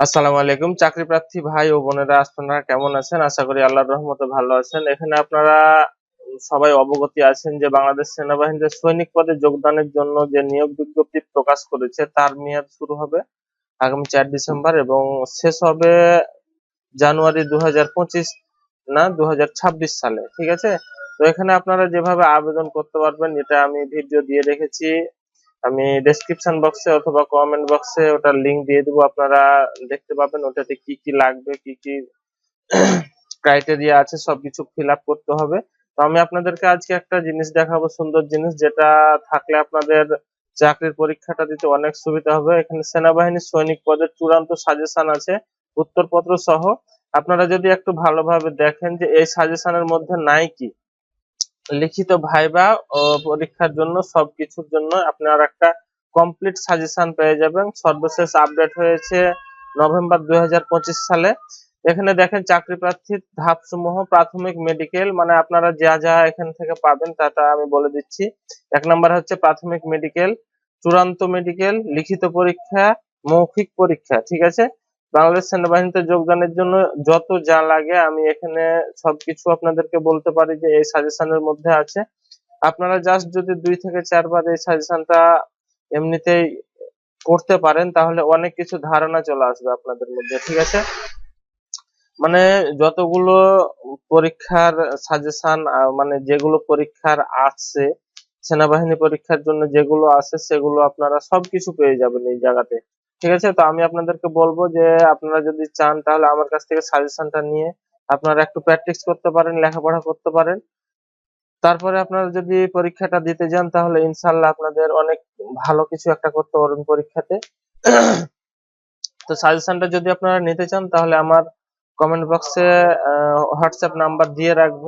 আসসালামু আলাইকুম, চাকরি প্রার্থী ভাই ও বোনেরা, আপনারা কেমন আছেন? আশা করি আল্লাহর রহমতে ভালো আছেন। এখানে আপনারা সবাই অবগতি আছেন যে বাংলাদেশ সেনাবাহিনীতে সৈনিক পদে যোগদানের জন্য যে নিয়োগ বিজ্ঞপ্তি প্রকাশ করেছে, তার মেয়াদ শুরু হবে আগামী চার ডিসেম্বর এবং শেষ হবে জানুয়ারি দু হাজার পঁচিশ না দু হাজার ছাব্বিশ সালে, ঠিক আছে? তো এখানে আপনারা যেভাবে আবেদন করতে পারবেন, এটা আমি ভিডিও দিয়ে রেখেছি। আমি ডেসক্রিপশন বক্সে অথবা কমেন্ট বক্সে ওটার লিংক দিয়ে দেবো। আপনারা দেখতে পাবেন ওটাতে কি কি লাগবে, কি কি ক্রাইটেরিয়া আছে, সবকিছু ফিল আপ করতে হবে। তো আমি আপনাদেরকে আজকে একটা জিনিস দেখাবো, সুন্দর জিনিস, যেটা থাকলে আপনাদের চাকরির পরীক্ষাটা দিতে অনেক সুবিধা হবে। এখানে সেনাবাহিনীর সৈনিক পদের চূড়ান্ত সাজেশন আছে, উত্তরপত্র সহ। আপনারা যদি একটু ভালোভাবে দেখেন যে এই সাজেশনের মধ্যে নাই কি? লিখিত ভাইবা ও পরীক্ষার জন্য সবকিছুর জন্য আপনার একটা কমপ্লিট সাজেশন পেয়ে যাবেন। সর্বশেষ আপডেট হয়েছে নভেম্বর দুই হাজার পঁচিশ সালে। এখানে দেখেন চাকরি প্রার্থীর ধাপ সমূহ প্রাথমিক মেডিকেল মানে আপনারা যা যা এখান থেকে পাবেন তা তা আমি বলে দিচ্ছি। এক নম্বর হচ্ছে প্রাথমিক মেডিকেল চূড়ান্ত মেডিকেল লিখিত পরীক্ষা, মৌখিক পরীক্ষা, ঠিক আছে? বাংলাদেশ সেনাবাহিনীতে যোগদানের জন্য যত যা লাগে আমি এখানে সবকিছু আপনাদেরকে বলতে পারি যে এই সাজেশনের মধ্যে আছে। আপনারা জাস্ট যদি দুই থেকে চারবার এই সাজেশনটা এমনিতেই করতে পারেন, তাহলে অনেক কিছু ধারণা চলে আসবে আপনাদের মধ্যে, ঠিক আছে? মানে যতগুলো পরীক্ষার সাজেশন মানে যেগুলো পরীক্ষার আছে, সেনাবাহিনী পরীক্ষার জন্য যেগুলো আছে, সেগুলো আপনারা সবকিছু পেয়ে যাবেন এই জায়গাতে। ঠিক আছে? তো আমি আপনাদেরকে বলব যে, আপনারা যদি চান তাহলে আমার কাছ থেকে সাজেশনটা নিয়ে আপনারা একটু প্র্যাকটিস করতে পারেন, লেখাপড়া করতে পারেন। তারপরে আপনারা যদি পরীক্ষাটা দিতে যান তাহলে ইনশাল্লাহ আপনাদের অনেক ভালো কিছু একটা করতে পারবেন পরীক্ষাতে। তো সাজেশনটা যদি আপনারা নিতে চান তাহলে আমার কমেন্ট বক্সে হোয়াটসঅ্যাপ নাম্বার দিয়ে রাখব।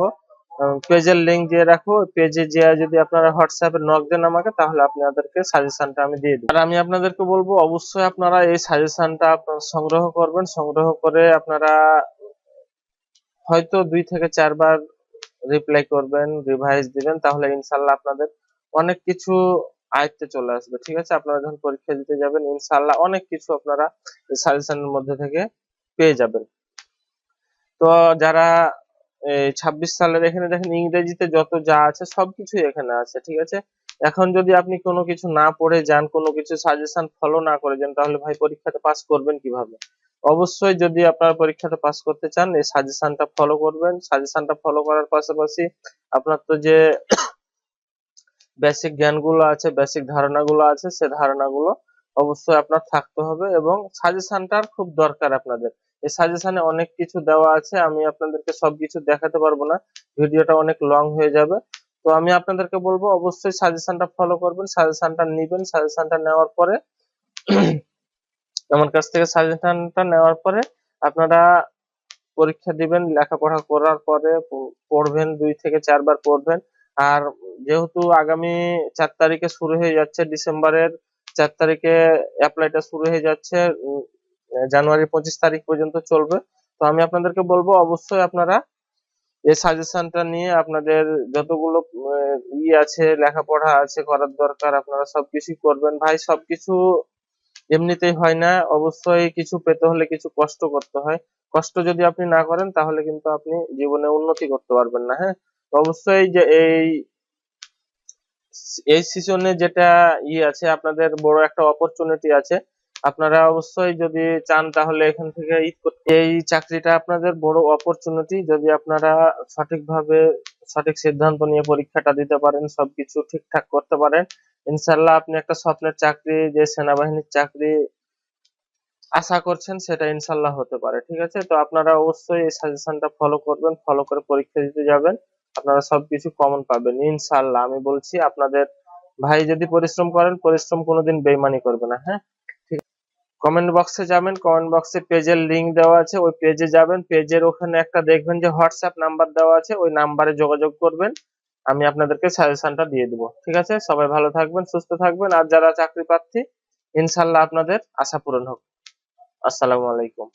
পেজের লিংক দিয়ে রাখব। পেজে যে যদি আপনারা হোয়াটসঅ্যাপে নক দেন আমাকে, তাহলে আপনাদেরকে সাজেশনটা আমি দিয়ে দিই আর আমি আপনাদেরকে বলব, অবশ্যই আপনারা এই সাজেশনটা সংগ্রহ করবেন। সংগ্রহ করে আপনারা হয়তো দুই থেকে চারবার রিপ্লাই করবেন রিভাইজ দিবেন, তাহলে ইনশাল্লাহ আপনাদের অনেক কিছু আয়ত্তে চলে আসবে, ঠিক আছে? আপনারা যখন পরীক্ষা দিতে যাবেন, ইনশাল্লাহ অনেক কিছু আপনারা সাজেশনের মধ্যে থেকে পেয়ে যাবেন। তো যারা ছাব্বিশ সালের এখানে দেখেন ইংরেজিতে যত যা আছে সবকিছুই এখানে আছে, ঠিক আছে? এখন যদি আপনি কোনো কিছু না পড়ে যান, কোনো কিছু সাজেশন ফলো না করে যান, তাহলে ভাই পরীক্ষাতে পাস করবেন কীভাবে? অবশ্যই যদি আপনার পরীক্ষাতে পাস করতে চান, এই সাজেশনটা ফলো করবেন। সাজেশনটা ফলো করার পাশাপাশি আপনার তো যে বেসিক জ্ঞানগুলো আছে বেসিক ধারণাগুলো আছে, সে ধারণাগুলো অবশ্যই আপনার থাকতে হবে এবং সাজেশনটার খুব দরকার আপনাদের। এই সাজেশনে অনেক কিছু দেওয়া আছে, আমি আপনাদেরকে সবকিছু দেখাতে পারব না। ভিডিওটা অনেক লং হয়ে যাবে। তো আমি আপনাদেরকে বলব, অবশ্যই সাজেশনটা ফলো করবেন সাজেশনটা নেবেন সাজেশনটা নেওয়ার পরে, আমার কাছ থেকে সাজেশনটা নেওয়ার পরে আপনারা পরীক্ষা দিবেন, লেখাপড়া করার পরে পড়বেন, দুই থেকে চারবার পড়বেন। আর যেহেতু আগামী চার তারিখে শুরু হয়ে যাচ্ছে, ডিসেম্বরের চার তারিখে অ্যাপ্লাইটা শুরু হয়ে যাচ্ছে জানুয়ারি পঁচিশ তারিখ পর্যন্ত চলবে। তো আমি আপনাদেরকে বলব, অবশ্যই আপনারা এই সাজেশনটা নিয়ে আপনাদের যতগুলো ই আছে, লেখাপড়া আছে করার দরকার, আপনারা সবকিছুই করবেন। ভাই, সবকিছু এমনিতেই হয় না। অবশ্যই কিছু পেতে হলে কিছু কষ্ট করতে হয়। কষ্ট যদি আপনি না করেন, তাহলে কিন্তু আপনি জীবনে উন্নতি করতে পারবেন না হ্যাঁ? অবশ্যই যে এই এই সিজনে যেটা ই আছে, আপনাদের বড় একটা অপরচুনিটি আছে আপনারা অবশ্যই যদি চান তাহলে এখান থেকে এই চাকরিটা আপনাদের বড় অপরচুনিটি যদি আপনারা সঠিকভাবে সঠিক সিদ্ধান্ত নিয়ে পরীক্ষাটা দিতে পারেন, সবকিছু ঠিকঠাক করতে পারেন ইনশাল্লাহ আপনি একটা স্বপ্নের চাকরি, যে সেনাবাহিনীর চাকরি আশা করছেন সেটা ইনশাল্লাহ হতে পারে, ঠিক আছে? তো আপনারা অবশ্যই এই সাজেশনটা ফলো করবেন ফলো করে পরীক্ষা দিতে যাবেন, আপনারা সবকিছু কমন পাবেন ইনশাল্লাহ আমি বলছি, আপনাদের ভাই যদি পরিশ্রম করেন, পরিশ্রম কোনোদিন বেইমানি করবে না হ্যাঁ? কমেন্ট বক্সে যাবেন কমেন্ট বক্সে পেজের লিঙ্ক দেওয়া আছে, ওই পেজে যাবেন পেজের ওখানে একটা দেখবেন যে হোয়াটসঅ্যাপ নাম্বার দেওয়া আছে, ওই নাম্বারে যোগাযোগ করবেন, আমি আপনাদেরকে সাজেশনটা দিয়ে দেবো, ঠিক আছে? সবাই ভালো থাকবেন, সুস্থ থাকবেন, আর যারা চাকরি প্রার্থী, ইনশাল্লাহ আপনাদের আশা পূরণ হোক। আসসালামু আলাইকুম।